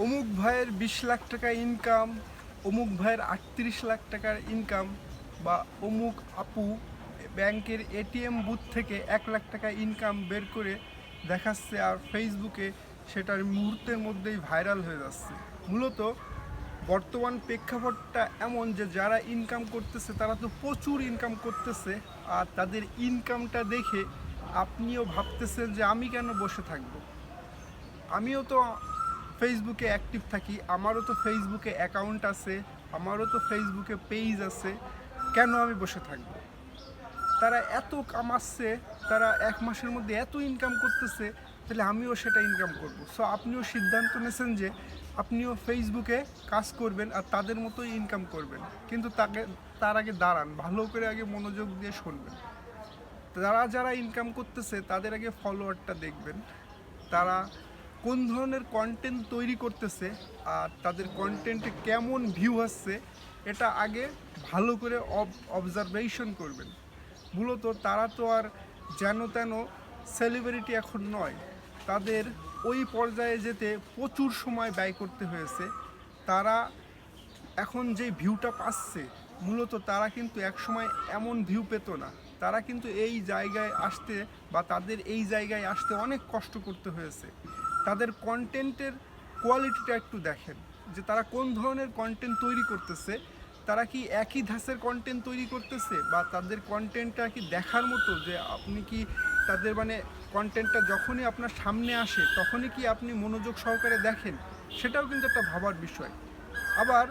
অমুক ভাইয়ের বিশ লাখ টাকা ইনকাম অমুক ভাইয়ের আটত্রিশ লাখ টাকার ইনকাম বা অমুক আপু ব্যাংকের এটিএম বুথ থেকে এক লাখ টাকা ইনকাম বের করে দেখাচ্ছে আর ফেসবুকে সেটার মুহূর্তের মধ্যেই ভাইরাল হয়ে যাচ্ছে। মূলত বর্তমান প্রেক্ষাপটটা এমন যে যারা ইনকাম করতেছে তারা তো প্রচুর ইনকাম করতেছে আর তাদের ইনকামটা দেখে আপনিও ভাবতেছেন যে আমি কেন বসে থাকব? আমিও তো ফেসবুকে অ্যাক্টিভ থাকি, আমারও তো ফেসবুকে অ্যাকাউন্ট আছে, আমারও তো ফেসবুকে পেজ আছে, কেন আমি বসে থাকব? তারা এত কামাচ্ছে তারা এক মাসের মধ্যে এত ইনকাম করতেছে, তাহলে আমিও সেটা ইনকাম করব। সো আপনিও সিদ্ধান্ত নিয়েছেন যে আপনিও ফেসবুকে কাজ করবেন আর তাদের মতোই ইনকাম করবেন। কিন্তু তাকে, তার আগে দাঁড়ান, ভালো করে আগে মনোযোগ দিয়ে শুনবেন। তারা যারা ইনকাম করতেছে, তাদের আগে ফলোয়ারটা দেখবেন। তারা কোন ধরনের কন্টেন্ট তৈরি করতেছে আর তাদের কন্টেন্টে কেমন ভিউ আসছে, এটা আগে ভালো করে অবজারভেশন করবেন। মূলত তারা তো আর যেন তেন সেলিব্রিটি এখন নয়। তাদের ওই পর্যায়ে যেতে প্রচুর সময় ব্যয় করতে হয়েছে। তারা এখন যে ভিউটা পাচ্ছে, মূলত তারা কিন্তু একসময় এমন ভিউ পেত না। তারা কিন্তু এই জায়গায় আসতে বা তাদের এই জায়গায় আসতে অনেক কষ্ট করতে হয়েছে। তাদের কন্টেন্টের কোয়ালিটিটা একটু দেখেন। যে তারা কোন ধরনের কন্টেন্ট তৈরি করতেছে, তারা কি একই ধাঁচের কন্টেন্ট তৈরি করতেছে? বা তাদের কন্টেন্টটা কি দেখার মতো? যে আপনি কি তাদের মানে কন্টেন্টটা যখনই আপনার সামনে আসে, তখনই কি আপনি মনোযোগ সহকারে দেখেন? সেটাও কিন্তু একটা ভাবার বিষয়। আবার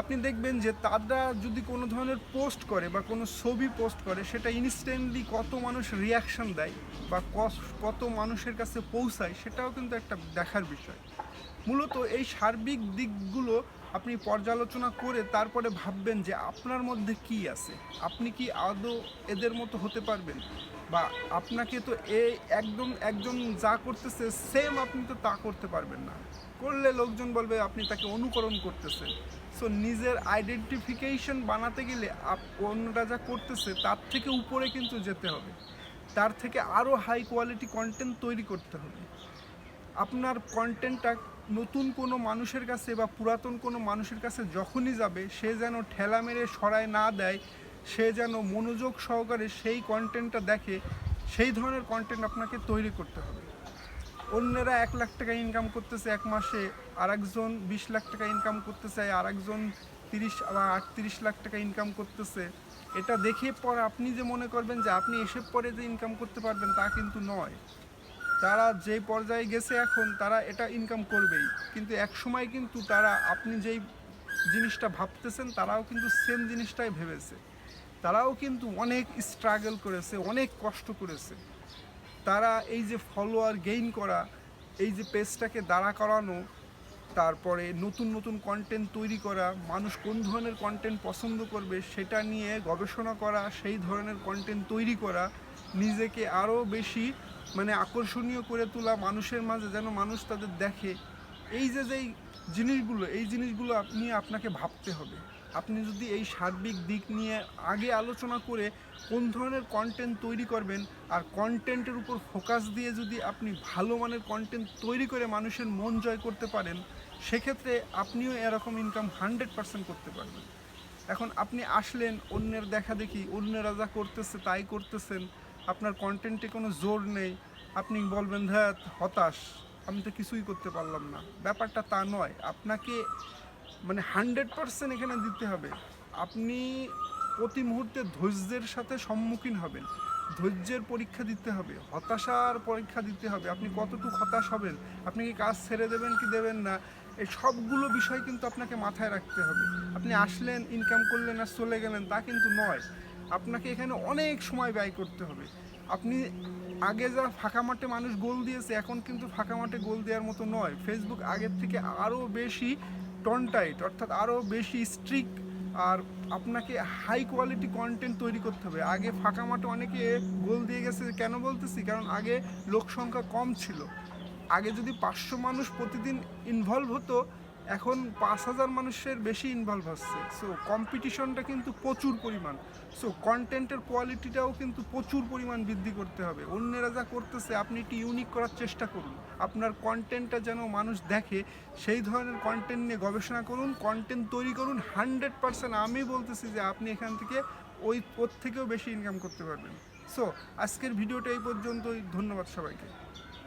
আপনি দেখবেন যে তারা যদি কোনো ধরনের পোস্ট করে বা কোনো ছবি পোস্ট করে, সেটা ইনস্ট্যান্টলি কত মানুষ রিয়াকশান দেয় বা কত মানুষের কাছে পৌঁছায়, সেটাও কিন্তু একটা দেখার বিষয়। মূলত এই সার্বিক দিকগুলো আপনি পর্যালোচনা করে তারপরে ভাববেন যে আপনার মধ্যে কি আছে? আপনি কি আদৌ এদের মতো হতে পারবেন? বা আপনাকে তো এ একদম, একজন যা করতেছে সেম আপনি তো তা করতে পারবেন না। করলে লোকজন বলবে আপনি তাকে অনুকরণ করতেছেন। সো নিজের আইডেন্টিফিকেশন বানাতে গেলে অন্যরা যা করতেছে তার থেকে উপরে কিন্তু যেতে হবে। তার থেকে আরও হাই কোয়ালিটি কন্টেন্ট তৈরি করতে হবে। আপনার কন্টেন্টটা নতুন কোনো মানুষের কাছে বা পুরাতন কোনো মানুষের কাছে যখনই যাবে, সে যেন ঠেলা মেরে সরায় না দেয়, সে যেন মনোযোগ সহকারে সেই কন্টেন্টটা দেখে, সেই ধরনের কন্টেন্ট আপনাকে তৈরি করতে হবে। অন্যরা এক লাখ টাকা ইনকাম করতেছে এক মাসে আর একজন বিশ লাখ টাকা ইনকাম করতেছে আর একজন তিরিশ বা আটত্রিশ লাখ টাকা ইনকাম করতেছে। এটা দেখে পর আপনি যে মনে করবেন যে আপনি এসে পরে যে ইনকাম করতে পারবেন তা কিন্তু নয়। তারা যে পর্যায়ে গেছে এখন, তারা এটা ইনকাম করবেই। কিন্তু এক সময় কিন্তু তারা, আপনি যেই জিনিসটা ভাবতেছেন, তারাও কিন্তু সেম জিনিসটাই ভেবেছে। তারাও কিন্তু অনেক স্ট্রাগল করেছে, অনেক কষ্ট করেছে। তারা এই যে ফলোয়ার গেইন করা, এই যে পেজটাকে দাঁড়া করানো, তারপরে নতুন নতুন কন্টেন্ট তৈরি করা, মানুষ কোন ধরনের কন্টেন্ট পছন্দ করবে সেটা নিয়ে গবেষণা করা, সেই ধরনের কন্টেন্ট তৈরি করা, নিজেকে আরও বেশি মানে আকর্ষণীয় করে তোলা, মানুষের মাঝে যেন মানুষ তাদের দেখে, এই যে যেই জিনিসগুলো, এই জিনিসগুলো নিয়ে আপনাকে ভাবতে হবে। আপনি যদি এই সার্বিক দিক নিয়ে আগে আলোচনা করে কোন ধরনের কন্টেন্ট তৈরি করবেন আর কন্টেন্টের উপর ফোকাস দিয়ে যদি আপনি ভালো মানের কন্টেন্ট তৈরি করে মানুষের মন জয় করতে পারেন, সেক্ষেত্রে আপনিও এরকম ইনকাম হান্ড্রেড পার্সেন্ট করতে পারবেন। এখন আপনি আসলেন, অন্যের দেখা দেখি, অন্যরা যা করতেছে তাই করতেছেন, আপনার কন্টেন্টে কোনো জোর নেই, আপনি বলবেন, ধ্যাত, হতাশ, আমি তো কিছুই করতে পারলাম না। ব্যাপারটা তা নয়। আপনাকে মানে হান্ড্রেড পার্সেন্ট এখানে দিতে হবে। আপনি প্রতি মুহূর্তে ধৈর্যের সাথে সম্মুখীন হবেন। ধৈর্যের পরীক্ষা দিতে হবে, হতাশার পরীক্ষা দিতে হবে। আপনি কতটুকু হতাশ হবেন, আপনি কি কাজ ছেড়ে দেবেন কি দেবেন না, এই সবগুলো বিষয় কিন্তু আপনাকে মাথায় রাখতে হবে। আপনি আসলেন ইনকাম করলেন আর চলে গেলেন, তা কিন্তু নয়। আপনাকে এখানে অনেক সময় ব্যয় করতে হবে। আপনি আগে যা ফাঁকা মাঠে মানুষ গোল দিয়েছে, এখন কিন্তু ফাঁকা মাঠে গোল দেওয়ার মতো নয়। ফেসবুক আগের থেকে আরও বেশি টনটাইট অর্থাৎ আরও বেশি স্ট্রিক আর আপনাকে হাই কোয়ালিটি কন্টেন্ট তৈরি করতে হবে। আগে ফাঁকা মাঠে অনেকে গোল দিয়ে গেছে, কেন বলতেছি? কারণ আগে লোক সংখ্যা কম ছিল। আগে যদি পাঁচশো মানুষ প্রতিদিন ইনভলভ হতো এখন পাঁচ হাজার মানুষের বেশি ইনভলভ হচ্ছে। সো কম্পিটিশনটা কিন্তু প্রচুর পরিমাণ। সো কন্টেন্টের কোয়ালিটিটাও কিন্তু প্রচুর পরিমাণ বৃদ্ধি করতে হবে। অন্যেরা যা করতেছে, আপনি একটি ইউনিক করার চেষ্টা করুন। আপনার কন্টেন্টটা যেন মানুষ দেখে, সেই ধরনের কন্টেন্ট নিয়ে গবেষণা করুন কন্টেন্ট তৈরি করুন। হান্ড্রেড পার্সেন্ট আমি বলতেছি যে, আপনি এখান থেকে ওই ওর থেকেও বেশি ইনকাম করতে পারবেন। সো আজকের ভিডিওটা এই পর্যন্তই। ধন্যবাদ সবাইকে।